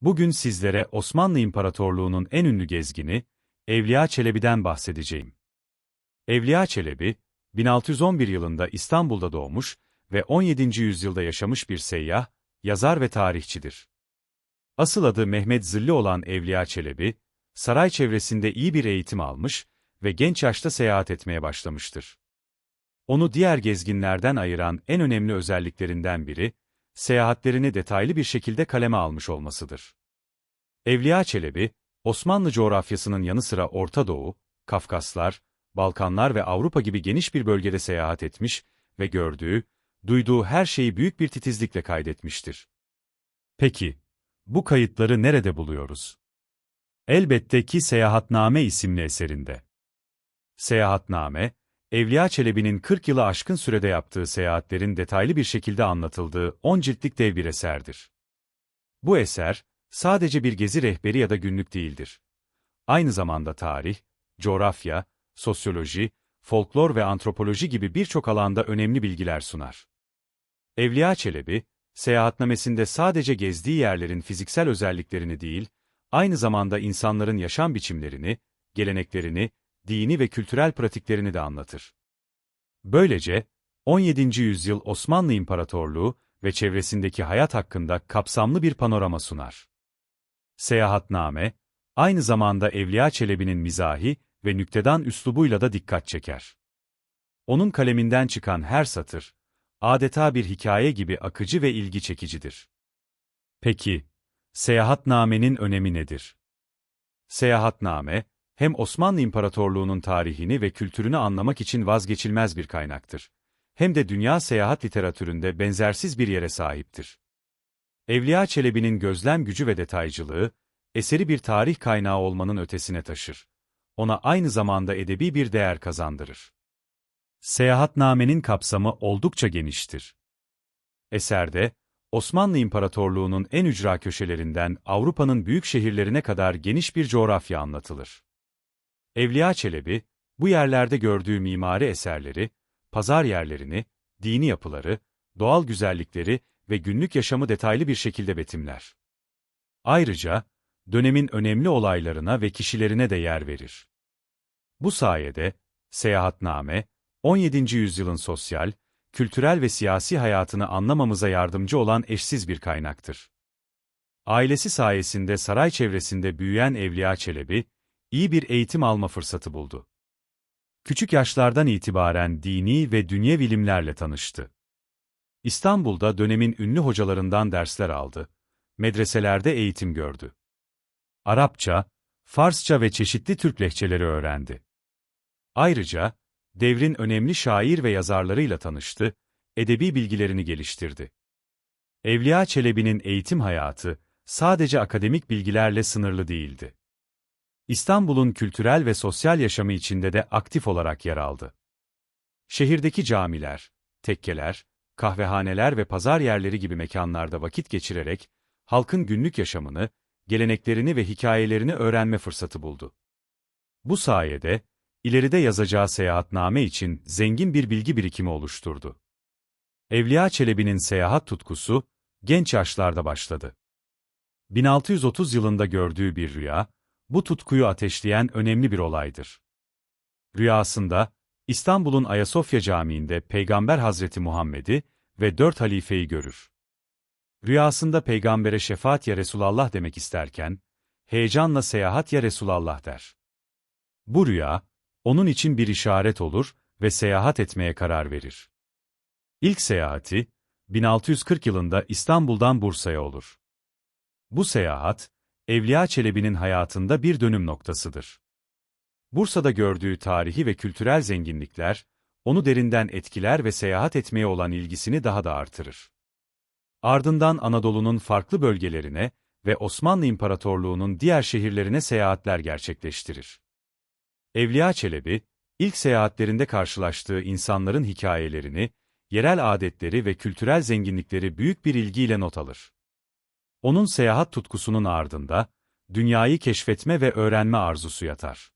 Bugün sizlere Osmanlı İmparatorluğu'nun en ünlü gezgini, Evliya Çelebi'den bahsedeceğim. Evliya Çelebi, 1611 yılında İstanbul'da doğmuş ve 17. yüzyılda yaşamış bir seyyah, yazar ve tarihçidir. Asıl adı Mehmet Zilli olan Evliya Çelebi, saray çevresinde iyi bir eğitim almış ve genç yaşta seyahat etmeye başlamıştır. Onu diğer gezginlerden ayıran en önemli özelliklerinden biri, seyahatlerini detaylı bir şekilde kaleme almış olmasıdır. Evliya Çelebi, Osmanlı coğrafyasının yanı sıra Orta Doğu, Kafkaslar, Balkanlar ve Avrupa gibi geniş bir bölgede seyahat etmiş ve gördüğü, duyduğu her şeyi büyük bir titizlikle kaydetmiştir. Peki, bu kayıtları nerede buluyoruz? Elbette ki Seyahatname isimli eserinde. Seyahatname, Evliya Çelebi'nin 40 yılı aşkın sürede yaptığı seyahatlerin detaylı bir şekilde anlatıldığı 10 ciltlik dev bir eserdir. Bu eser, sadece bir gezi rehberi ya da günlük değildir. Aynı zamanda tarih, coğrafya, sosyoloji, folklor ve antropoloji gibi birçok alanda önemli bilgiler sunar. Evliya Çelebi, seyahatnamesinde sadece gezdiği yerlerin fiziksel özelliklerini değil, aynı zamanda insanların yaşam biçimlerini, geleneklerini, dini ve kültürel pratiklerini de anlatır. Böylece, 17. yüzyıl Osmanlı İmparatorluğu ve çevresindeki hayat hakkında kapsamlı bir panorama sunar. Seyahatname, aynı zamanda Evliya Çelebi'nin mizahi ve nüktedan üslubuyla da dikkat çeker. Onun kaleminden çıkan her satır, adeta bir hikaye gibi akıcı ve ilgi çekicidir. Peki, seyahatnamenin önemi nedir? Seyahatname, hem Osmanlı İmparatorluğu'nun tarihini ve kültürünü anlamak için vazgeçilmez bir kaynaktır. Hem de dünya seyahat literatüründe benzersiz bir yere sahiptir. Evliya Çelebi'nin gözlem gücü ve detaycılığı, eseri bir tarih kaynağı olmanın ötesine taşır. Ona aynı zamanda edebi bir değer kazandırır. Seyahatnamenin kapsamı oldukça geniştir. Eserde, Osmanlı İmparatorluğu'nun en ücra köşelerinden Avrupa'nın büyük şehirlerine kadar geniş bir coğrafya anlatılır. Evliya Çelebi, bu yerlerde gördüğü mimari eserleri, pazar yerlerini, dini yapıları, doğal güzellikleri ve günlük yaşamı detaylı bir şekilde betimler. Ayrıca, dönemin önemli olaylarına ve kişilerine de yer verir. Bu sayede, Seyahatname, 17. yüzyılın sosyal, kültürel ve siyasi hayatını anlamamıza yardımcı olan eşsiz bir kaynaktır. Ailesi sayesinde saray çevresinde büyüyen Evliya Çelebi, iyi bir eğitim alma fırsatı buldu. Küçük yaşlardan itibaren dini ve dünya bilimlerle tanıştı. İstanbul'da dönemin ünlü hocalarından dersler aldı, medreselerde eğitim gördü. Arapça, Farsça ve çeşitli Türk lehçeleri öğrendi. Ayrıca, devrin önemli şair ve yazarlarıyla tanıştı, edebi bilgilerini geliştirdi. Evliya Çelebi'nin eğitim hayatı, sadece akademik bilgilerle sınırlı değildi. İstanbul'un kültürel ve sosyal yaşamı içinde de aktif olarak yer aldı. Şehirdeki camiler, tekkeler, kahvehaneler ve pazar yerleri gibi mekanlarda vakit geçirerek, halkın günlük yaşamını, geleneklerini ve hikayelerini öğrenme fırsatı buldu. Bu sayede, ileride yazacağı seyahatname için zengin bir bilgi birikimi oluşturdu. Evliya Çelebi'nin seyahat tutkusu, genç yaşlarda başladı. 1630 yılında gördüğü bir rüya, bu tutkuyu ateşleyen önemli bir olaydır. Rüyasında, İstanbul'un Ayasofya Camii'nde Peygamber Hazreti Muhammed'i ve dört halifeyi görür. Rüyasında peygambere şefaat ya Resulallah demek isterken, heyecanla seyahat ya Resulallah der. Bu rüya, onun için bir işaret olur ve seyahat etmeye karar verir. İlk seyahati, 1640 yılında İstanbul'dan Bursa'ya olur. Bu seyahat, Evliya Çelebi'nin hayatında bir dönüm noktasıdır. Bursa'da gördüğü tarihi ve kültürel zenginlikler, onu derinden etkiler ve seyahat etmeye olan ilgisini daha da artırır. Ardından Anadolu'nun farklı bölgelerine ve Osmanlı İmparatorluğu'nun diğer şehirlerine seyahatler gerçekleştirir. Evliya Çelebi, ilk seyahatlerinde karşılaştığı insanların hikayelerini, yerel adetleri ve kültürel zenginlikleri büyük bir ilgiyle not alır. Onun seyahat tutkusunun ardında, dünyayı keşfetme ve öğrenme arzusu yatar.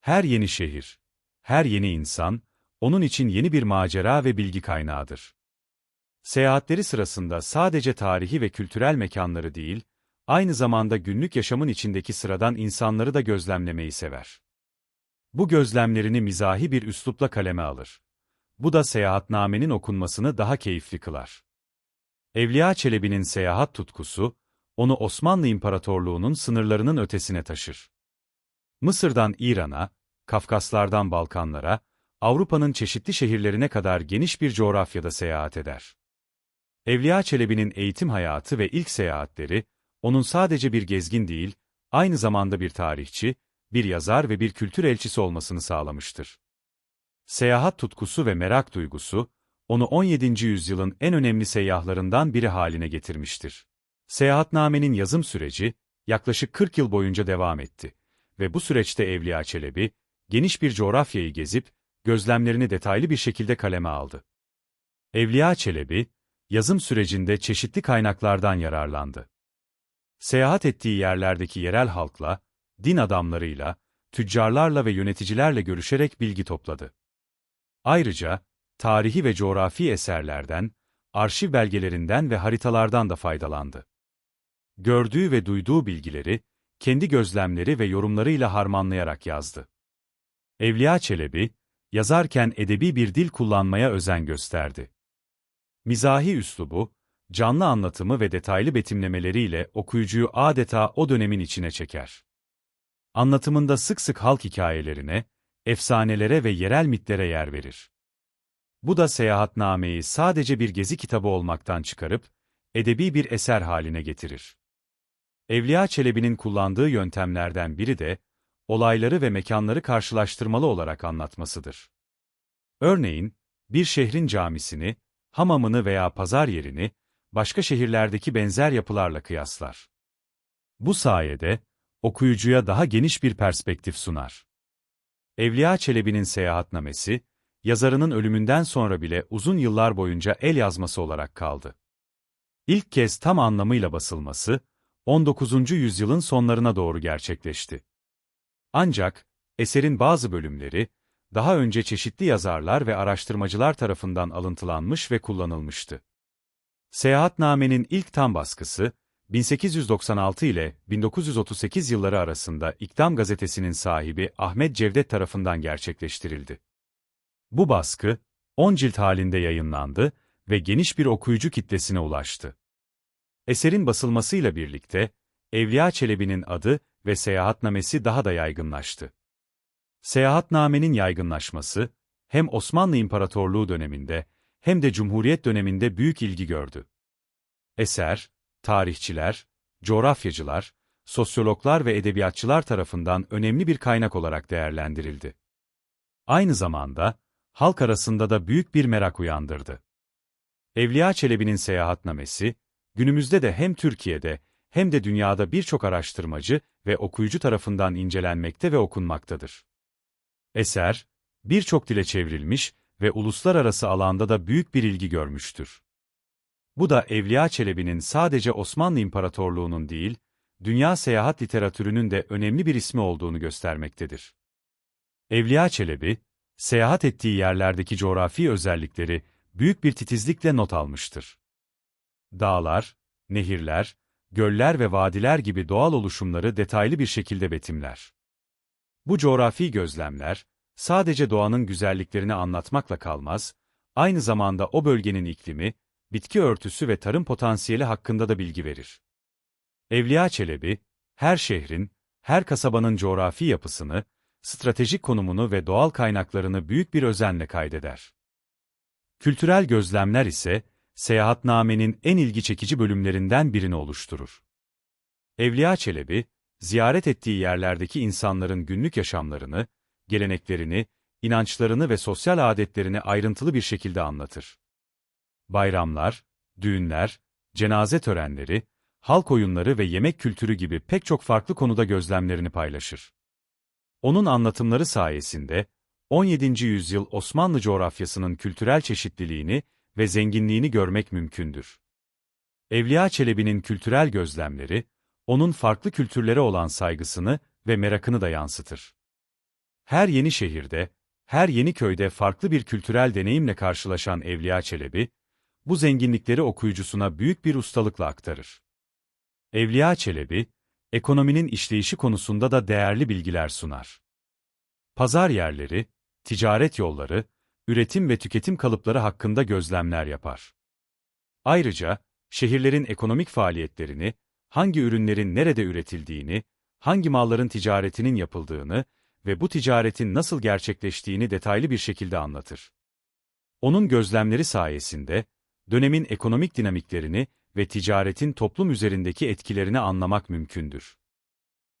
Her yeni şehir, her yeni insan, onun için yeni bir macera ve bilgi kaynağıdır. Seyahatleri sırasında sadece tarihi ve kültürel mekanları değil, aynı zamanda günlük yaşamın içindeki sıradan insanları da gözlemlemeyi sever. Bu gözlemlerini mizahi bir üslupla kaleme alır. Bu da seyahatnamenin okunmasını daha keyifli kılar. Evliya Çelebi'nin seyahat tutkusu, onu Osmanlı İmparatorluğu'nun sınırlarının ötesine taşır. Mısır'dan İran'a, Kafkaslardan Balkanlara, Avrupa'nın çeşitli şehirlerine kadar geniş bir coğrafyada seyahat eder. Evliya Çelebi'nin eğitim hayatı ve ilk seyahatleri, onun sadece bir gezgin değil, aynı zamanda bir tarihçi, bir yazar ve bir kültür elçisi olmasını sağlamıştır. Seyahat tutkusu ve merak duygusu, onu 17. yüzyılın en önemli seyyahlarından biri haline getirmiştir. Seyahatnamenin yazım süreci, yaklaşık 40 yıl boyunca devam etti ve bu süreçte Evliya Çelebi, geniş bir coğrafyayı gezip, gözlemlerini detaylı bir şekilde kaleme aldı. Evliya Çelebi, yazım sürecinde çeşitli kaynaklardan yararlandı. Seyahat ettiği yerlerdeki yerel halkla, din adamlarıyla, tüccarlarla ve yöneticilerle görüşerek bilgi topladı. Ayrıca, tarihi ve coğrafi eserlerden, arşiv belgelerinden ve haritalardan da faydalandı. Gördüğü ve duyduğu bilgileri, kendi gözlemleri ve yorumlarıyla harmanlayarak yazdı. Evliya Çelebi, yazarken edebi bir dil kullanmaya özen gösterdi. Mizahi üslubu, canlı anlatımı ve detaylı betimlemeleriyle okuyucuyu adeta o dönemin içine çeker. Anlatımında sık sık halk hikayelerine, efsanelere ve yerel mitlere yer verir. Bu da seyahatnameyi sadece bir gezi kitabı olmaktan çıkarıp, edebi bir eser haline getirir. Evliya Çelebi'nin kullandığı yöntemlerden biri de, olayları ve mekanları karşılaştırmalı olarak anlatmasıdır. Örneğin, bir şehrin camisini, hamamını veya pazar yerini, başka şehirlerdeki benzer yapılarla kıyaslar. Bu sayede, okuyucuya daha geniş bir perspektif sunar. Evliya Çelebi'nin seyahatnamesi, yazarının ölümünden sonra bile uzun yıllar boyunca el yazması olarak kaldı. İlk kez tam anlamıyla basılması, 19. yüzyılın sonlarına doğru gerçekleşti. Ancak, eserin bazı bölümleri, daha önce çeşitli yazarlar ve araştırmacılar tarafından alıntılanmış ve kullanılmıştı. Seyahatnamenin ilk tam baskısı, 1896 ile 1938 yılları arasında İktam gazetesinin sahibi Ahmet Cevdet tarafından gerçekleştirildi. Bu baskı, 10 cilt halinde yayınlandı ve geniş bir okuyucu kitlesine ulaştı. Eserin basılmasıyla birlikte, Evliya Çelebi'nin adı ve seyahatnamesi daha da yaygınlaştı. Seyahatnamenin yaygınlaşması, hem Osmanlı İmparatorluğu döneminde, hem de Cumhuriyet döneminde büyük ilgi gördü. Eser, tarihçiler, coğrafyacılar, sosyologlar ve edebiyatçılar tarafından önemli bir kaynak olarak değerlendirildi. Aynı zamanda, halk arasında da büyük bir merak uyandırdı. Evliya Çelebi'nin seyahatnamesi, günümüzde de hem Türkiye'de hem de dünyada birçok araştırmacı ve okuyucu tarafından incelenmekte ve okunmaktadır. Eser, birçok dile çevrilmiş ve uluslararası alanda da büyük bir ilgi görmüştür. Bu da Evliya Çelebi'nin sadece Osmanlı İmparatorluğu'nun değil, dünya seyahat literatürünün de önemli bir ismi olduğunu göstermektedir. Evliya Çelebi, seyahat ettiği yerlerdeki coğrafi özellikleri büyük bir titizlikle not almıştır. Dağlar, nehirler, göller ve vadiler gibi doğal oluşumları detaylı bir şekilde betimler. Bu coğrafi gözlemler, sadece doğanın güzelliklerini anlatmakla kalmaz, aynı zamanda o bölgenin iklimi, bitki örtüsü ve tarım potansiyeli hakkında da bilgi verir. Evliya Çelebi, her şehrin, her kasabanın coğrafi yapısını, stratejik konumunu ve doğal kaynaklarını büyük bir özenle kaydeder. Kültürel gözlemler ise, seyahatnamenin en ilgi çekici bölümlerinden birini oluşturur. Evliya Çelebi, ziyaret ettiği yerlerdeki insanların günlük yaşamlarını, geleneklerini, inançlarını ve sosyal adetlerini ayrıntılı bir şekilde anlatır. Bayramlar, düğünler, cenaze törenleri, halk oyunları ve yemek kültürü gibi pek çok farklı konuda gözlemlerini paylaşır. Onun anlatımları sayesinde, 17. yüzyıl Osmanlı coğrafyasının kültürel çeşitliliğini ve zenginliğini görmek mümkündür. Evliya Çelebi'nin kültürel gözlemleri, onun farklı kültürlere olan saygısını ve merakını da yansıtır. Her yeni şehirde, her yeni köyde farklı bir kültürel deneyimle karşılaşan Evliya Çelebi, bu zenginlikleri okuyucusuna büyük bir ustalıkla aktarır. Evliya Çelebi, ekonominin işleyişi konusunda da değerli bilgiler sunar. Pazar yerleri, ticaret yolları, üretim ve tüketim kalıpları hakkında gözlemler yapar. Ayrıca, şehirlerin ekonomik faaliyetlerini, hangi ürünlerin nerede üretildiğini, hangi malların ticaretinin yapıldığını ve bu ticaretin nasıl gerçekleştiğini detaylı bir şekilde anlatır. Onun gözlemleri sayesinde, dönemin ekonomik dinamiklerini ve ticaretin toplum üzerindeki etkilerini anlamak mümkündür.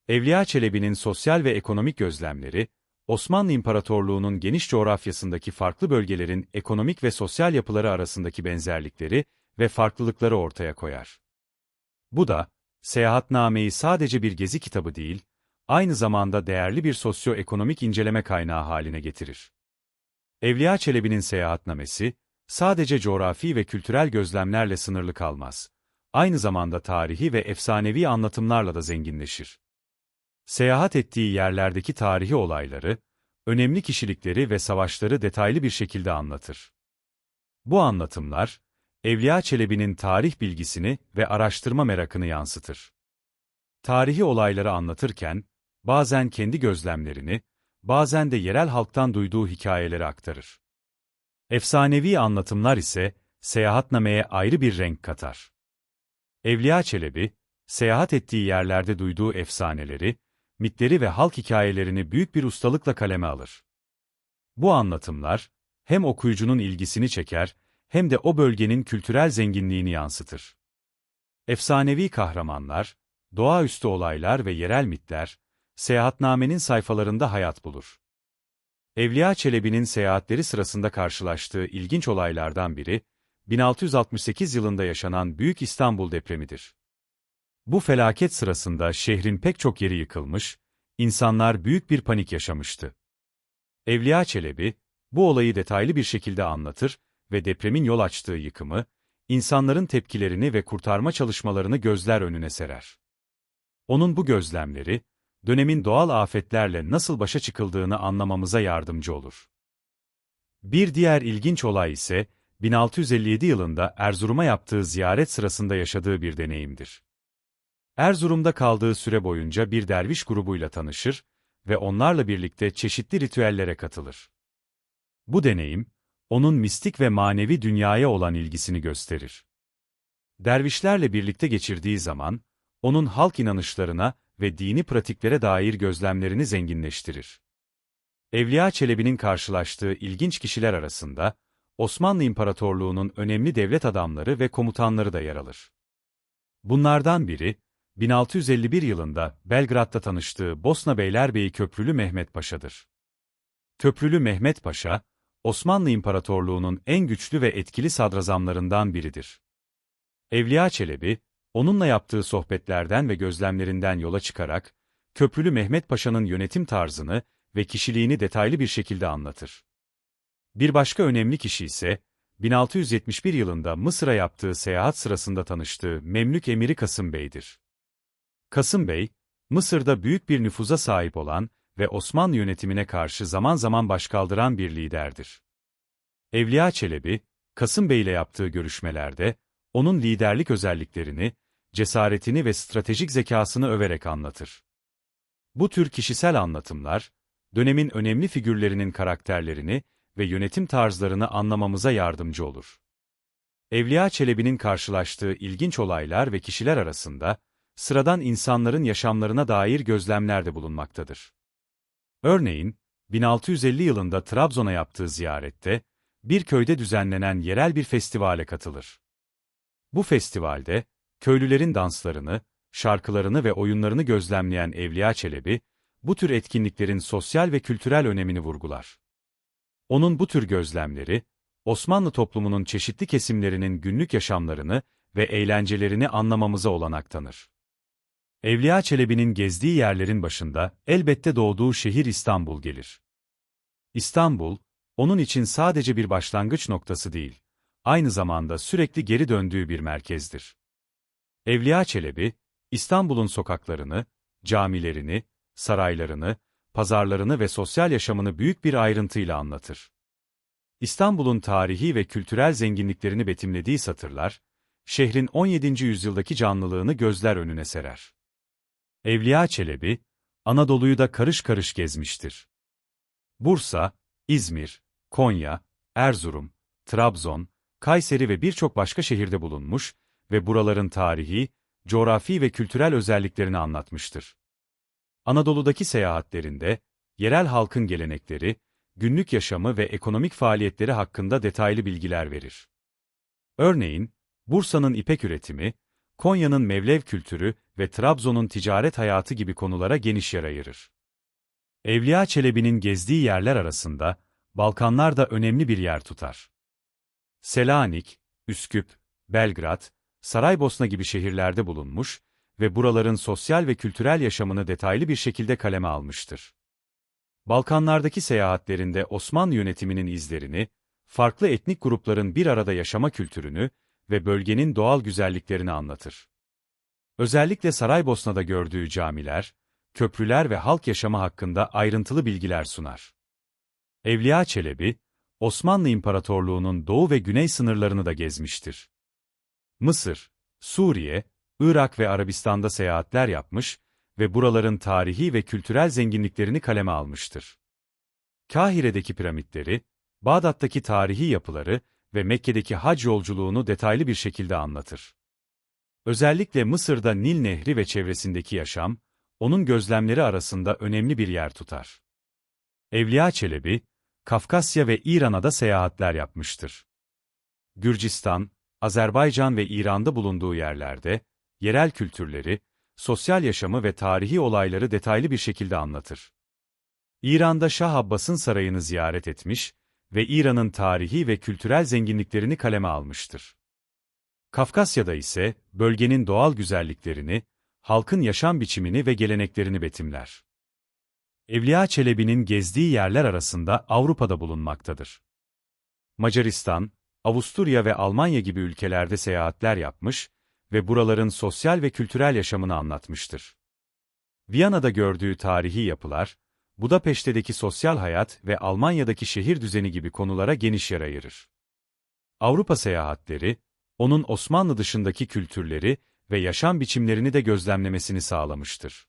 Evliya Çelebi'nin sosyal ve ekonomik gözlemleri, Osmanlı İmparatorluğu'nun geniş coğrafyasındaki farklı bölgelerin ekonomik ve sosyal yapıları arasındaki benzerlikleri ve farklılıkları ortaya koyar. Bu da, seyahatnameyi sadece bir gezi kitabı değil, aynı zamanda değerli bir sosyoekonomik inceleme kaynağı haline getirir. Evliya Çelebi'nin seyahatnamesi, sadece coğrafi ve kültürel gözlemlerle sınırlı kalmaz. Aynı zamanda tarihi ve efsanevi anlatımlarla da zenginleşir. Seyahat ettiği yerlerdeki tarihi olayları, önemli kişilikleri ve savaşları detaylı bir şekilde anlatır. Bu anlatımlar, Evliya Çelebi'nin tarih bilgisini ve araştırma merakını yansıtır. Tarihi olayları anlatırken, bazen kendi gözlemlerini, bazen de yerel halktan duyduğu hikayeleri aktarır. Efsanevi anlatımlar ise, seyahatnameye ayrı bir renk katar. Evliya Çelebi, seyahat ettiği yerlerde duyduğu efsaneleri, mitleri ve halk hikayelerini büyük bir ustalıkla kaleme alır. Bu anlatımlar, hem okuyucunun ilgisini çeker, hem de o bölgenin kültürel zenginliğini yansıtır. Efsanevi kahramanlar, doğaüstü olaylar ve yerel mitler, seyahatnamenin sayfalarında hayat bulur. Evliya Çelebi'nin seyahatleri sırasında karşılaştığı ilginç olaylardan biri, 1668 yılında yaşanan Büyük İstanbul depremidir. Bu felaket sırasında şehrin pek çok yeri yıkılmış, insanlar büyük bir panik yaşamıştı. Evliya Çelebi, bu olayı detaylı bir şekilde anlatır ve depremin yol açtığı yıkımı, insanların tepkilerini ve kurtarma çalışmalarını gözler önüne serer. Onun bu gözlemleri, dönemin doğal afetlerle nasıl başa çıkıldığını anlamamıza yardımcı olur. Bir diğer ilginç olay ise, 1657 yılında Erzurum'a yaptığı ziyaret sırasında yaşadığı bir deneyimdir. Erzurum'da kaldığı süre boyunca bir derviş grubuyla tanışır ve onlarla birlikte çeşitli ritüellere katılır. Bu deneyim, onun mistik ve manevi dünyaya olan ilgisini gösterir. Dervişlerle birlikte geçirdiği zaman, onun halk inanışlarına ve dini pratiklere dair gözlemlerini zenginleştirir. Evliya Çelebi'nin karşılaştığı ilginç kişiler arasında, Osmanlı İmparatorluğu'nun önemli devlet adamları ve komutanları da yer alır. Bunlardan biri, 1651 yılında Belgrad'da tanıştığı Bosna Beylerbeyi Köprülü Mehmet Paşa'dır. Köprülü Mehmet Paşa, Osmanlı İmparatorluğu'nun en güçlü ve etkili sadrazamlarından biridir. Evliya Çelebi, onunla yaptığı sohbetlerden ve gözlemlerinden yola çıkarak, Köprülü Mehmet Paşa'nın yönetim tarzını ve kişiliğini detaylı bir şekilde anlatır. Bir başka önemli kişi ise, 1671 yılında Mısır'a yaptığı seyahat sırasında tanıştığı Memlük Emiri Kasım Bey'dir. Kasım Bey, Mısır'da büyük bir nüfuza sahip olan ve Osmanlı yönetimine karşı zaman zaman başkaldıran bir liderdir. Evliya Çelebi, Kasım Bey ile yaptığı görüşmelerde, onun liderlik özelliklerini, cesaretini ve stratejik zekasını överek anlatır. Bu tür kişisel anlatımlar, dönemin önemli figürlerinin karakterlerini ve yönetim tarzlarını anlamamıza yardımcı olur. Evliya Çelebi'nin karşılaştığı ilginç olaylar ve kişiler arasında, sıradan insanların yaşamlarına dair gözlemler de bulunmaktadır. Örneğin, 1650 yılında Trabzon'a yaptığı ziyarette, bir köyde düzenlenen yerel bir festivale katılır. Bu festivalde, köylülerin danslarını, şarkılarını ve oyunlarını gözlemleyen Evliya Çelebi, bu tür etkinliklerin sosyal ve kültürel önemini vurgular. Onun bu tür gözlemleri, Osmanlı toplumunun çeşitli kesimlerinin günlük yaşamlarını ve eğlencelerini anlamamıza olanak tanır. Evliya Çelebi'nin gezdiği yerlerin başında elbette doğduğu şehir İstanbul gelir. İstanbul, onun için sadece bir başlangıç noktası değil, aynı zamanda sürekli geri döndüğü bir merkezdir. Evliya Çelebi, İstanbul'un sokaklarını, camilerini, saraylarını, pazarlarını ve sosyal yaşamını büyük bir ayrıntıyla anlatır. İstanbul'un tarihi ve kültürel zenginliklerini betimlediği satırlar, şehrin 17. yüzyıldaki canlılığını gözler önüne serer. Evliya Çelebi, Anadolu'yu da karış karış gezmiştir. Bursa, İzmir, Konya, Erzurum, Trabzon, Kayseri ve birçok başka şehirde bulunmuş ve buraların tarihi, coğrafi ve kültürel özelliklerini anlatmıştır. Anadolu'daki seyahatlerinde, yerel halkın gelenekleri, günlük yaşamı ve ekonomik faaliyetleri hakkında detaylı bilgiler verir. Örneğin, Bursa'nın ipek üretimi, Konya'nın mevlev kültürü ve Trabzon'un ticaret hayatı gibi konulara geniş yer ayırır. Evliya Çelebi'nin gezdiği yerler arasında, Balkanlar da önemli bir yer tutar. Selanik, Üsküp, Belgrad, Saraybosna gibi şehirlerde bulunmuş ve buraların sosyal ve kültürel yaşamını detaylı bir şekilde kaleme almıştır. Balkanlardaki seyahatlerinde Osmanlı yönetiminin izlerini, farklı etnik grupların bir arada yaşama kültürünü ve bölgenin doğal güzelliklerini anlatır. Özellikle Saraybosna'da gördüğü camiler, köprüler ve halk yaşamı hakkında ayrıntılı bilgiler sunar. Evliya Çelebi, Osmanlı İmparatorluğu'nun doğu ve güney sınırlarını da gezmiştir. Mısır, Suriye, Irak ve Arabistan'da seyahatler yapmış ve buraların tarihi ve kültürel zenginliklerini kaleme almıştır. Kahire'deki piramitleri, Bağdat'taki tarihi yapıları ve Mekke'deki hac yolculuğunu detaylı bir şekilde anlatır. Özellikle Mısır'da Nil Nehri ve çevresindeki yaşam, onun gözlemleri arasında önemli bir yer tutar. Evliya Çelebi, Kafkasya ve İran'a da seyahatler yapmıştır. Gürcistan, Azerbaycan ve İran'da bulunduğu yerlerde, yerel kültürleri, sosyal yaşamı ve tarihi olayları detaylı bir şekilde anlatır. İran'da Şah Abbas'ın sarayını ziyaret etmiş ve İran'ın tarihi ve kültürel zenginliklerini kaleme almıştır. Kafkasya'da ise bölgenin doğal güzelliklerini, halkın yaşam biçimini ve geleneklerini betimler. Evliya Çelebi'nin gezdiği yerler arasında Avrupa'da bulunmaktadır. Macaristan, Avusturya ve Almanya gibi ülkelerde seyahatler yapmış ve buraların sosyal ve kültürel yaşamını anlatmıştır. Viyana'da gördüğü tarihi yapılar, Budapeşte'deki sosyal hayat ve Almanya'daki şehir düzeni gibi konulara geniş yer ayırır. Avrupa seyahatleri, onun Osmanlı dışındaki kültürleri ve yaşam biçimlerini de gözlemlemesini sağlamıştır.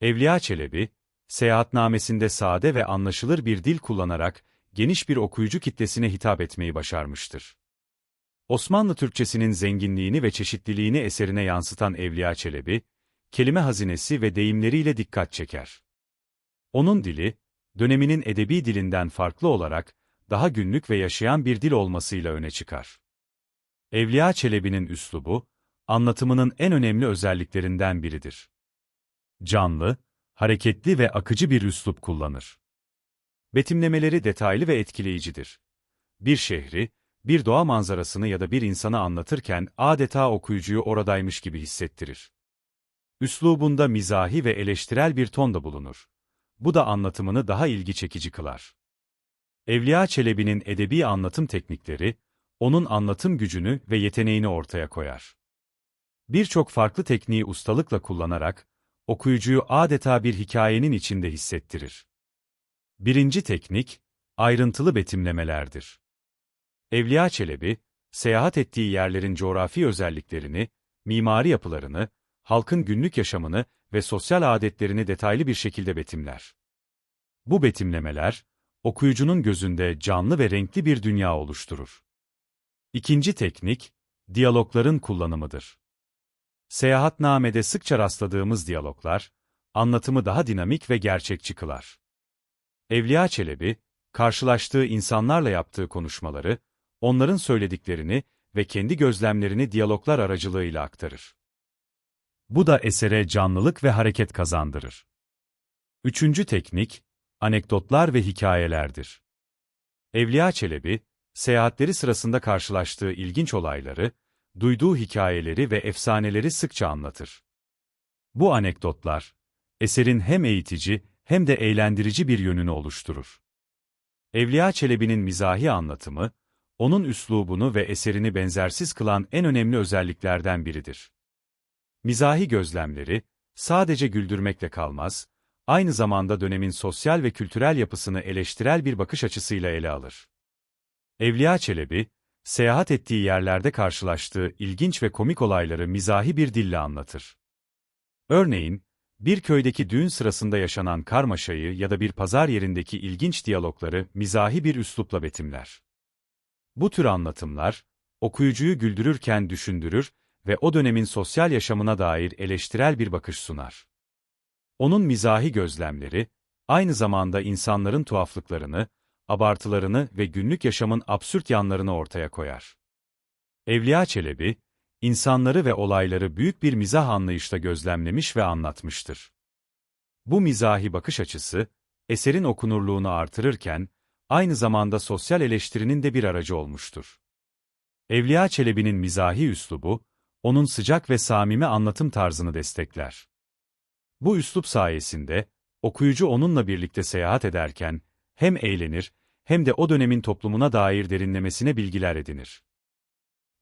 Evliya Çelebi, seyahatnamesinde sade ve anlaşılır bir dil kullanarak geniş bir okuyucu kitlesine hitap etmeyi başarmıştır. Osmanlı Türkçesinin zenginliğini ve çeşitliliğini eserine yansıtan Evliya Çelebi, kelime hazinesi ve deyimleriyle dikkat çeker. Onun dili, döneminin edebi dilinden farklı olarak, daha günlük ve yaşayan bir dil olmasıyla öne çıkar. Evliya Çelebi'nin üslubu, anlatımının en önemli özelliklerinden biridir. Canlı, hareketli ve akıcı bir üslup kullanır. Betimlemeleri detaylı ve etkileyicidir. Bir şehri, bir doğa manzarasını ya da bir insanı anlatırken adeta okuyucuyu oradaymış gibi hissettirir. Üslubunda mizahi ve eleştirel bir ton da bulunur. Bu da anlatımını daha ilgi çekici kılar. Evliya Çelebi'nin edebi anlatım teknikleri, onun anlatım gücünü ve yeteneğini ortaya koyar. Birçok farklı tekniği ustalıkla kullanarak, okuyucuyu adeta bir hikayenin içinde hissettirir. Birinci teknik, ayrıntılı betimlemelerdir. Evliya Çelebi, seyahat ettiği yerlerin coğrafi özelliklerini, mimari yapılarını, halkın günlük yaşamını ve sosyal adetlerini detaylı bir şekilde betimler. Bu betimlemeler, okuyucunun gözünde canlı ve renkli bir dünya oluşturur. İkinci teknik, diyalogların kullanımıdır. Seyahatnamede sıkça rastladığımız diyaloglar, anlatımı daha dinamik ve gerçekçi kılar. Evliya Çelebi, karşılaştığı insanlarla yaptığı konuşmaları, onların söylediklerini ve kendi gözlemlerini diyaloglar aracılığıyla aktarır. Bu da esere canlılık ve hareket kazandırır. Üçüncü teknik, anekdotlar ve hikayelerdir. Evliya Çelebi, seyahatleri sırasında karşılaştığı ilginç olayları, duyduğu hikayeleri ve efsaneleri sıkça anlatır. Bu anekdotlar, eserin hem eğitici hem de eğlendirici bir yönünü oluşturur. Evliya Çelebi'nin mizahi anlatımı, onun üslubunu ve eserini benzersiz kılan en önemli özelliklerden biridir. Mizahi gözlemleri, sadece güldürmekle kalmaz, aynı zamanda dönemin sosyal ve kültürel yapısını eleştirel bir bakış açısıyla ele alır. Evliya Çelebi, seyahat ettiği yerlerde karşılaştığı ilginç ve komik olayları mizahi bir dille anlatır. Örneğin, bir köydeki düğün sırasında yaşanan karmaşayı ya da bir pazar yerindeki ilginç diyalogları mizahi bir üslupla betimler. Bu tür anlatımlar, okuyucuyu güldürürken düşündürür ve o dönemin sosyal yaşamına dair eleştirel bir bakış sunar. Onun mizahi gözlemleri, aynı zamanda insanların tuhaflıklarını, abartılarını ve günlük yaşamın absürt yanlarını ortaya koyar. Evliya Çelebi, insanları ve olayları büyük bir mizah anlayışla gözlemlemiş ve anlatmıştır. Bu mizahi bakış açısı, eserin okunurluğunu artırırken, aynı zamanda sosyal eleştirinin de bir aracı olmuştur. Evliya Çelebi'nin mizahi üslubu, onun sıcak ve samimi anlatım tarzını destekler. Bu üslup sayesinde, okuyucu onunla birlikte seyahat ederken, hem eğlenir, hem de o dönemin toplumuna dair derinlemesine bilgiler edinir.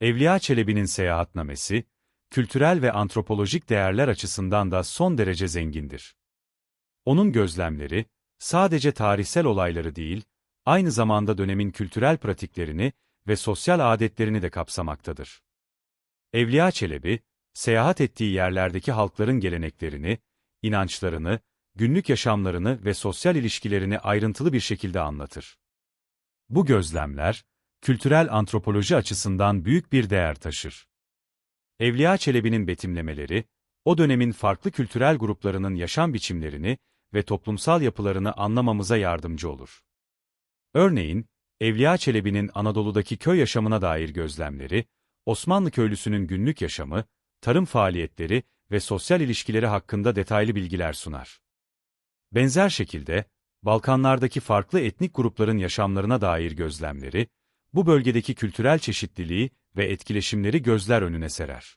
Evliya Çelebi'nin seyahatnamesi, kültürel ve antropolojik değerler açısından da son derece zengindir. Onun gözlemleri, sadece tarihsel olayları değil, aynı zamanda dönemin kültürel pratiklerini ve sosyal adetlerini de kapsamaktadır. Evliya Çelebi, seyahat ettiği yerlerdeki halkların geleneklerini, inançlarını, günlük yaşamlarını ve sosyal ilişkilerini ayrıntılı bir şekilde anlatır. Bu gözlemler, kültürel antropoloji açısından büyük bir değer taşır. Evliya Çelebi'nin betimlemeleri, o dönemin farklı kültürel gruplarının yaşam biçimlerini ve toplumsal yapılarını anlamamıza yardımcı olur. Örneğin, Evliya Çelebi'nin Anadolu'daki köy yaşamına dair gözlemleri, Osmanlı köylüsünün günlük yaşamı, tarım faaliyetleri ve sosyal ilişkileri hakkında detaylı bilgiler sunar. Benzer şekilde, Balkanlardaki farklı etnik grupların yaşamlarına dair gözlemleri, bu bölgedeki kültürel çeşitliliği ve etkileşimleri gözler önüne serer.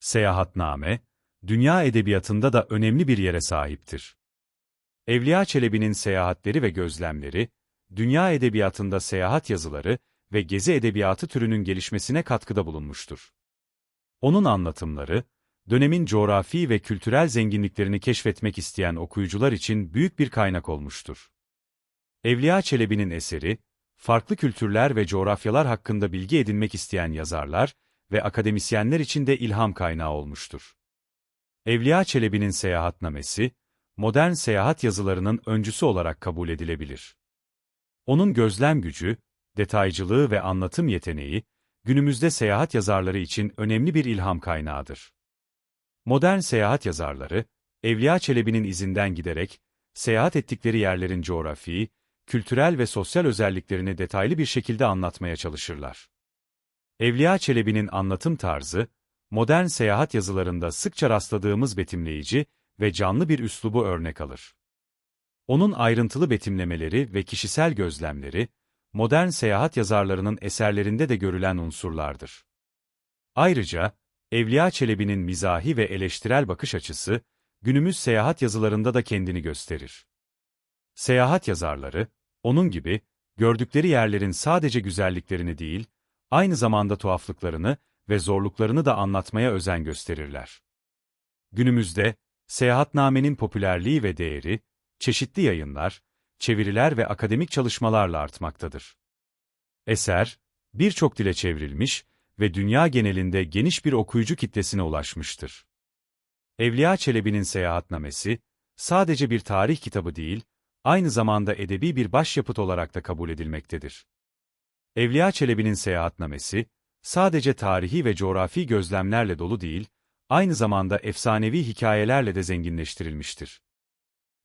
Seyahatname, dünya edebiyatında da önemli bir yere sahiptir. Evliya Çelebi'nin seyahatleri ve gözlemleri, dünya edebiyatında seyahat yazıları ve gezi edebiyatı türünün gelişmesine katkıda bulunmuştur. Onun anlatımları, dönemin coğrafi ve kültürel zenginliklerini keşfetmek isteyen okuyucular için büyük bir kaynak olmuştur. Evliya Çelebi'nin eseri, farklı kültürler ve coğrafyalar hakkında bilgi edinmek isteyen yazarlar ve akademisyenler için de ilham kaynağı olmuştur. Evliya Çelebi'nin seyahatnamesi, modern seyahat yazılarının öncüsü olarak kabul edilebilir. Onun gözlem gücü, detaycılığı ve anlatım yeteneği, günümüzde seyahat yazarları için önemli bir ilham kaynağıdır. Modern seyahat yazarları, Evliya Çelebi'nin izinden giderek, seyahat ettikleri yerlerin coğrafi, kültürel ve sosyal özelliklerini detaylı bir şekilde anlatmaya çalışırlar. Evliya Çelebi'nin anlatım tarzı, modern seyahat yazılarında sıkça rastladığımız betimleyici ve canlı bir üslubu örnek alır. Onun ayrıntılı betimlemeleri ve kişisel gözlemleri, modern seyahat yazarlarının eserlerinde de görülen unsurlardır. Ayrıca, Evliya Çelebi'nin mizahi ve eleştirel bakış açısı, günümüz seyahat yazılarında da kendini gösterir. Seyahat yazarları, onun gibi, gördükleri yerlerin sadece güzelliklerini değil, aynı zamanda tuhaflıklarını ve zorluklarını da anlatmaya özen gösterirler. Günümüzde, seyahatnamenin popülerliği ve değeri, çeşitli yayınlar, çeviriler ve akademik çalışmalarla artmaktadır. Eser, birçok dile çevrilmiş ve dünya genelinde geniş bir okuyucu kitlesine ulaşmıştır. Evliya Çelebi'nin Seyahatnamesi, sadece bir tarih kitabı değil, aynı zamanda edebi bir başyapıt olarak da kabul edilmektedir. Evliya Çelebi'nin Seyahatnamesi, sadece tarihi ve coğrafi gözlemlerle dolu değil, aynı zamanda efsanevi hikayelerle de zenginleştirilmiştir.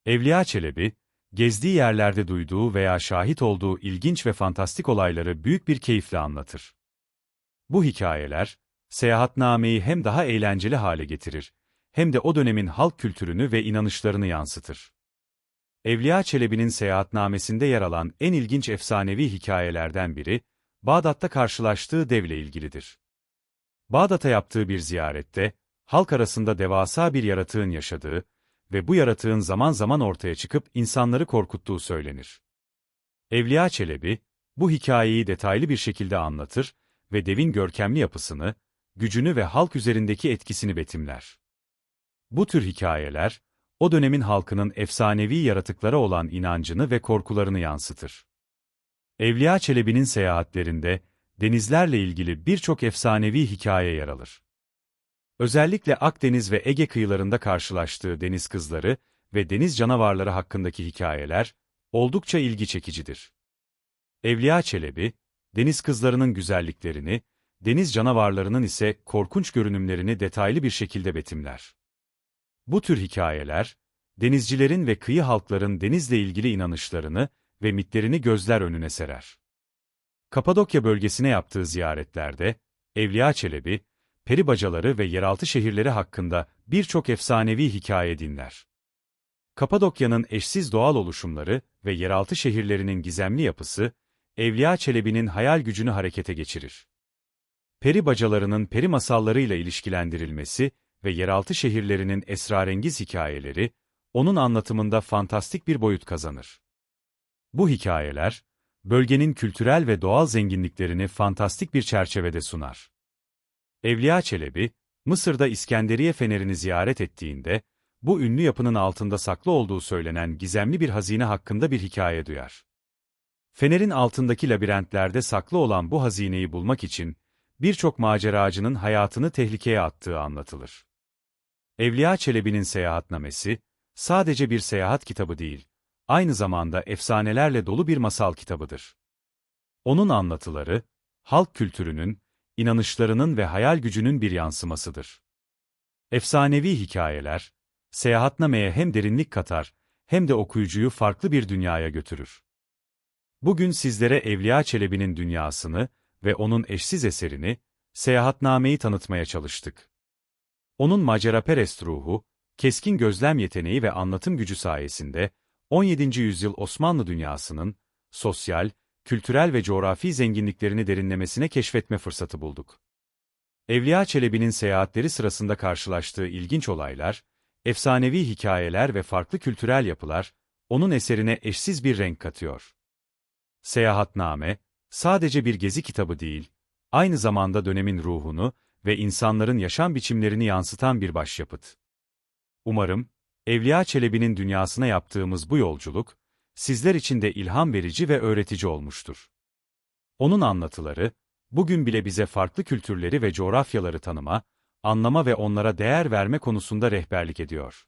Evliya Çelebi, gezdiği yerlerde duyduğu veya şahit olduğu ilginç ve fantastik olayları büyük bir keyifle anlatır. Bu hikayeler, seyahatnameyi hem daha eğlenceli hale getirir, hem de o dönemin halk kültürünü ve inanışlarını yansıtır. Evliya Çelebi'nin seyahatnamesinde yer alan en ilginç efsanevi hikayelerden biri, Bağdat'ta karşılaştığı devle ilgilidir. Bağdat'a yaptığı bir ziyarette, halk arasında devasa bir yaratığın yaşadığı ve bu yaratığın zaman zaman ortaya çıkıp insanları korkuttuğu söylenir. Evliya Çelebi, bu hikayeyi detaylı bir şekilde anlatır ve devin görkemli yapısını, gücünü ve halk üzerindeki etkisini betimler. Bu tür hikayeler, o dönemin halkının efsanevi yaratıklara olan inancını ve korkularını yansıtır. Evliya Çelebi'nin seyahatlerinde, denizlerle ilgili birçok efsanevi hikaye yer alır. Özellikle Akdeniz ve Ege kıyılarında karşılaştığı deniz kızları ve deniz canavarları hakkındaki hikayeler oldukça ilgi çekicidir. Evliya Çelebi, deniz kızlarının güzelliklerini, deniz canavarlarının ise korkunç görünümlerini detaylı bir şekilde betimler. Bu tür hikayeler, denizcilerin ve kıyı halkların denizle ilgili inanışlarını ve mitlerini gözler önüne serer. Kapadokya bölgesine yaptığı ziyaretlerde, Evliya Çelebi, peri bacaları ve yeraltı şehirleri hakkında birçok efsanevi hikaye dinler. Kapadokya'nın eşsiz doğal oluşumları ve yeraltı şehirlerinin gizemli yapısı, Evliya Çelebi'nin hayal gücünü harekete geçirir. Peri bacalarının peri masallarıyla ilişkilendirilmesi ve yeraltı şehirlerinin esrarengiz hikayeleri, onun anlatımında fantastik bir boyut kazanır. Bu hikayeler, bölgenin kültürel ve doğal zenginliklerini fantastik bir çerçevede sunar. Evliya Çelebi, Mısır'da İskenderiye Feneri'ni ziyaret ettiğinde, bu ünlü yapının altında saklı olduğu söylenen gizemli bir hazine hakkında bir hikaye duyar. Fener'in altındaki labirentlerde saklı olan bu hazineyi bulmak için, birçok maceracının hayatını tehlikeye attığı anlatılır. Evliya Çelebi'nin seyahatnamesi, sadece bir seyahat kitabı değil, aynı zamanda efsanelerle dolu bir masal kitabıdır. Onun anlatıları, halk kültürünün, inanışlarının ve hayal gücünün bir yansımasıdır. Efsanevi hikayeler, seyahatnameye hem derinlik katar, hem de okuyucuyu farklı bir dünyaya götürür. Bugün sizlere Evliya Çelebi'nin dünyasını ve onun eşsiz eserini, Seyahatnameyi tanıtmaya çalıştık. Onun maceraperest ruhu, keskin gözlem yeteneği ve anlatım gücü sayesinde, 17. yüzyıl Osmanlı dünyasının, sosyal, kültürel ve coğrafi zenginliklerini derinlemesine keşfetme fırsatı bulduk. Evliya Çelebi'nin seyahatleri sırasında karşılaştığı ilginç olaylar, efsanevi hikayeler ve farklı kültürel yapılar, onun eserine eşsiz bir renk katıyor. Seyahatname, sadece bir gezi kitabı değil, aynı zamanda dönemin ruhunu ve insanların yaşam biçimlerini yansıtan bir başyapıt. Umarım, Evliya Çelebi'nin dünyasına yaptığımız bu yolculuk, sizler için de ilham verici ve öğretici olmuştur. Onun anlatıları, bugün bile bize farklı kültürleri ve coğrafyaları tanıma, anlama ve onlara değer verme konusunda rehberlik ediyor.